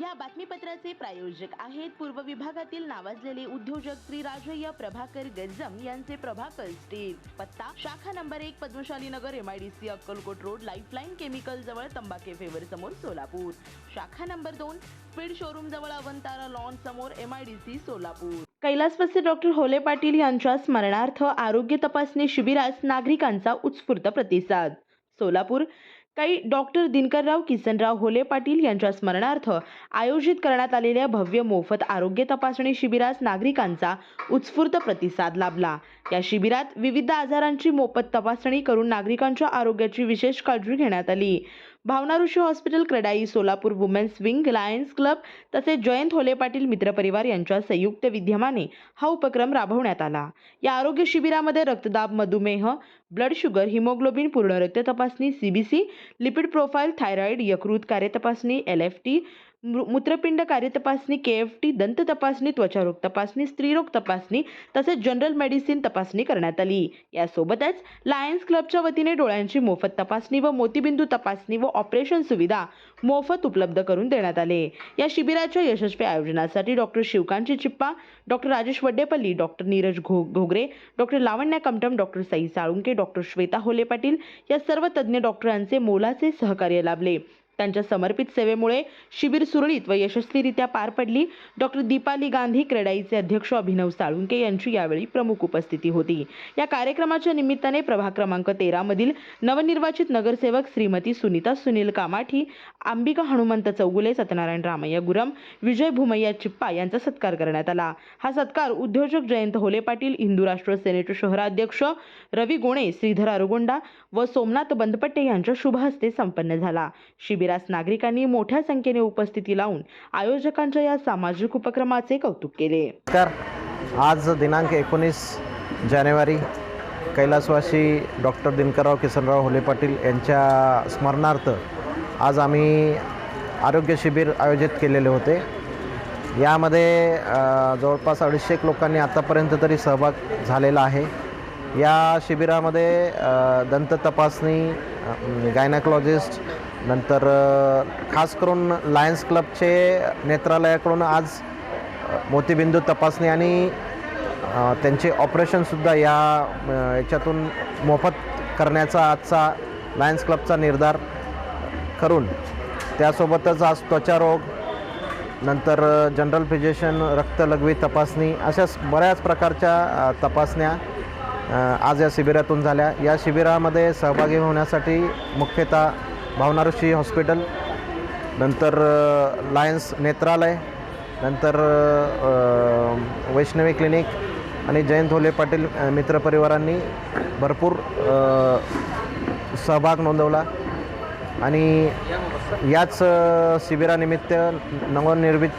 या बातमीपत्राचे प्रायोजक आहेत पूर्व विभागातील नावाजलेले उद्योजक श्री राजय्य प्रभाकर गज्जम यांचे प्रभाकर स्टील. पत्ता शाखा नंबर एक Padmashali Nagar MIDC Akkalkot road Lifeline chemical जवळ तंबाखे फेवर समोर सोलापूर. शाखा नंबर दोन स्पीड शोरूम जवळ अवंतारा लॉन समोर एमआयडीसी सोलापूर. कैलासवासी डॉक्टर होले पाटील यांच्या स्मरणार्थ आरोग्य तपासणी शिबिरास नागरिकांचा उत्स्फूर्त प्रतिसाद. सोलापूर काही डॉक्टर दिनकरराव किसनराव होले पाटील यांच्या स्मरणार्थ आयोजित करण्यात आलेल्या भव्य मोफत आरोग्य तपासणी शिबिरास नागरिकांचा उत्स्फूर्त प्रतिसाद लाभला. या शिबिरात विविध आजारांची मोफत तपासणी करून नागरिकांच्या आरोग्याची विशेष काळजी घेण्यात आली. Bhavana Rishi hospital CREDAI Solapur women's wing Lions Club तसेच जयंत होले पाटील मित्रपरिवार यांच्या संयुक्त विद्यमाने हा उपक्रम राबवण्यात आला. या आरोग्य शिबिरामध्ये रक्तदाब मधुमेह ब्लड शुगर हिमोग्लोबिन पूर्ण रक्त तपासणी सीबीसी लिपिड प्रोफाईल थायरॉईड यकृत कार्यतपासणी एल एफ टी मूत्रपिंड कार्यतपासणी के एफ टी दंत तपासणी त्वचारोग तपासणी स्त्रीरोग तपासणी तसेच जनरल मेडिसिन तपासणी करण्यात आली. यासोबतच लायन्स क्लबच्या वतीने डोळ्यांची मोफत तपासणी व मोतीबिंदू तपासणी व ऑपरेशन सुविधा मोफत उपलब्ध करून देण्यात आले. या शिबिराच्या यशस्वी आयोजनासाठी doctor Shivkanchi Chippa doctor Rajesh Waddepalli doctor Neeraj घो Ghogare doctor Lavanya Kamtam doctor Sai Salunke doctor Shweta Hole Patil या सर्व तज्ज्ञ डॉक्टरांचे मोलाचे सहकार्य लाभले. त्यांच्या समर्पित सेवेमुळे शिबिर सुरळीत व यशस्वीरित्या पार पडली. डॉक्टर दीपाली गांधी क्रेडाईचे अध्यक्ष अभिनव साळुंके यांची यावेळी प्रमुख उपस्थिती होती. या कार्यक्रमाच्या निमित्ताने प्रभाग क्रमांक तेरामधील नवनिर्वाचित नगरसेवक श्रीमती सुनीता सुनील कामाठी अंबिका हनुमंत चौगुले सत्यनारायण रामय्या गुरम विजय भूमय्या चिप्पा यांचा सत्कार करण्यात आला. हा सत्कार उद्योजक जयंत होले पाटील हिंदू राष्ट्र सेनेचे शहराध्यक्ष रवी गोणे श्रीधर अरुगोंडा व सोमनाथ बंदपट्टे यांच्या शुभ हस्ते संपन्न झाला. शिबिरास नागरिकांनी मोठ्या संख्येने उपस्थिती लावून आयोजकांच्या या सामाजिक उपक्रमाचे कौतुक केले. तर आज दिनांक एकोणीस जानेवारी कैलासवासी डॉक्टर दिनकरराव किसनराव होले पाटील यांच्या स्मरणार्थ आज आम्ही आरोग्य शिबिर आयोजित केलेले होते. यामध्ये जवळपास अडीचशे एक लोकांनी आतापर्यंत तरी सहभाग झालेला आहे. या शिबिरामध्ये दंत तपासणी गायनाकॉलॉजिस्ट नंतर खास करून लायन्स क्लबचे नेत्रालयाकडून आज मोतीबिंदू तपासणी आणि त्यांचे ऑपरेशनसुद्धा या याच्यातून मोफत करण्याचा आजचा लायन्स क्लबचा निर्धार करून त्यासोबतच आज त्वचारोग नंतर जनरल फिजिशियन रक्तलघवी तपासणी अशा बऱ्याच प्रकारच्या तपासण्या आज या शिबिरातून झाल्या. या शिबिरामध्ये सहभागी होण्यासाठी मुख्यतः भावना ऋषी हॉस्पिटल नंतर लायन्स नेत्रालय नंतर वैष्णवी क्लिनिक आणि जयंत होले पाटील मित्रपरिवारांनी भरपूर सहभाग नोंदवला. आणि याच शिबिरानिमित्त नवनिर्मित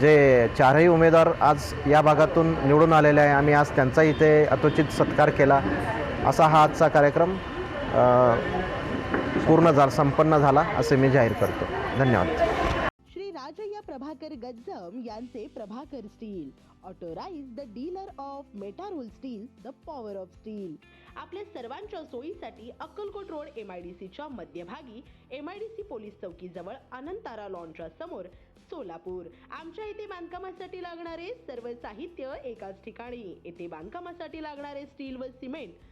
जे चारही उमेदवार आज या भागातून निवडून आलेले आहे आम्ही आज त्यांचा इथे अतोचित सत्कार केला. असा हा आजचा कार्यक्रम पूर्ण झाला संपन्न झाला असे मी जाहीर करतो. धन्यवाद. श्री राजय्या प्रभाकर गज्जम यांचे Prabhakar steel. Authorised the dealer of Metarol steel the power of steel आपल्या सर्वांच्या सोयीसाठी Akkalkot road M I D सीच्या मध्यभागी M I D C police चौकीजवळ Anantara लॉनच्या समोर सोलापूर. आमच्या इथे बांधकामासाठी लागणारे सर्व साहित्य एकाच ठिकाणी. येथे बांधकामासाठी लागणारे स्टील व सिमेंट